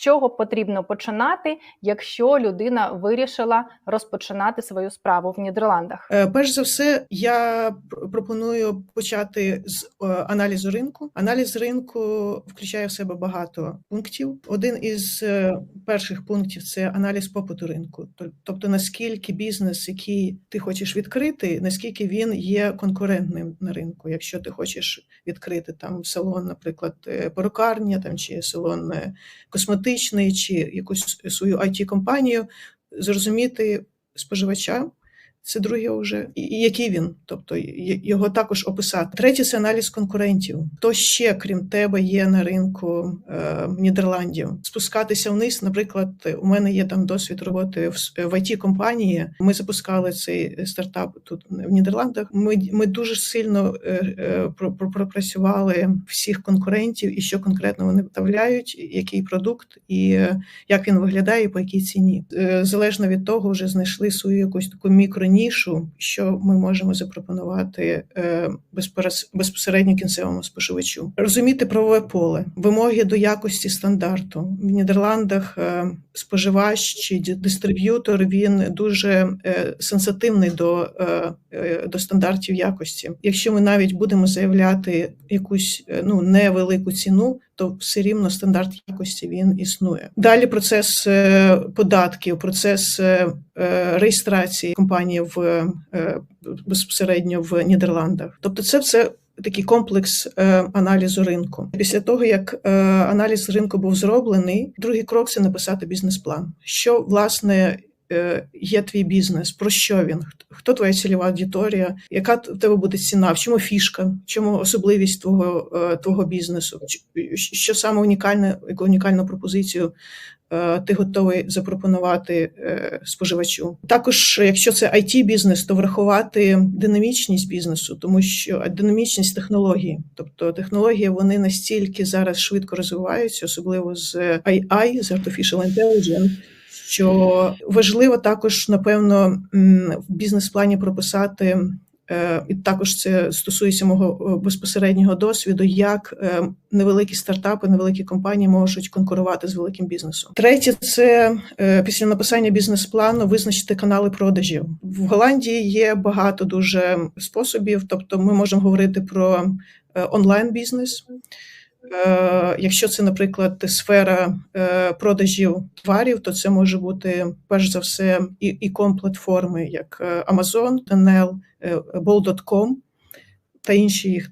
чого потрібно починати, якщо людина вирішила розпочинати свою справу в Нідерландах? Е, Перш за все, я пропоную почати з е, аналізу ринку. Аналіз ринку включає в себе багато пунктів. Один із е, перших пунктів це аналіз попиту ринку. Тобто, наскільки бізнес, який ти хочеш відкрити, наскільки він є конкурентним на ринку. Якщо ти хочеш відкрити там салон, наприклад, перукарня, там чи салон е, косметичний, чи якусь свою it компанію зрозуміти споживача. Це друге вже і який він, тобто його також описати. Третє це аналіз конкурентів. Хто ще, крім тебе, є на ринку е, Нідерландів? Спускатися вниз. Наприклад, у мене є там досвід роботи в, в it компанії. Ми запускали цей стартап тут в Нідерландах. Ми, ми дуже сильно е, е, про- про- пропрацювали всіх конкурентів і що конкретно вони вставляють, який продукт і е, як він виглядає, і по якій ціні. Е, Залежно від того, вже знайшли свою якусь таку мікронішу, що ми можемо запропонувати е, безпосередньо кінцевому споживачу. Розуміти правове поле, вимоги до якості стандарту в Нідерландах. е, Споживач чи дистриб'ютор він дуже е, сенситивний до, до стандартів якості. Якщо ми навіть будемо заявляти якусь ну невелику ціну, то все рівно стандарт якості він існує. Далі процес е, податків, процес е, е, реєстрації компанії в безпосередньо в Нідерландах. Тобто, це все. Такий комплекс аналізу ринку. Після того, як аналіз ринку був зроблений, другий крок це написати бізнес-план. Що власне є твій бізнес, про що він, Хто- твоя цільова аудиторія, яка в тебе буде ціна, в чому фішка, в чому особливість твого, е, твого бізнесу, що саме унікальне, яку унікальну пропозицію е, ти готовий запропонувати е, споживачу. Також, якщо це it бізнес, то врахувати динамічність бізнесу, тому що динамічність технології, тобто технології вони настільки зараз швидко розвиваються, особливо з AI, з Artificial Intelligence, що важливо також, напевно, в бізнес-плані прописати. е, І також це стосується мого е, безпосереднього досвіду, як е, невеликі стартапи, невеликі компанії можуть конкурувати з великим бізнесом. Третє, це після написання бізнес-плану визначити канали продажів. В Голландії є багато дуже способів, тобто ми можемо говорити про е, онлайн-бізнес. Е, Якщо це, наприклад, сфера е, продажів товарів, то це може бути перш за все і і-ком платформи, як е, Amazon, Tenel, Bol.com та інші їх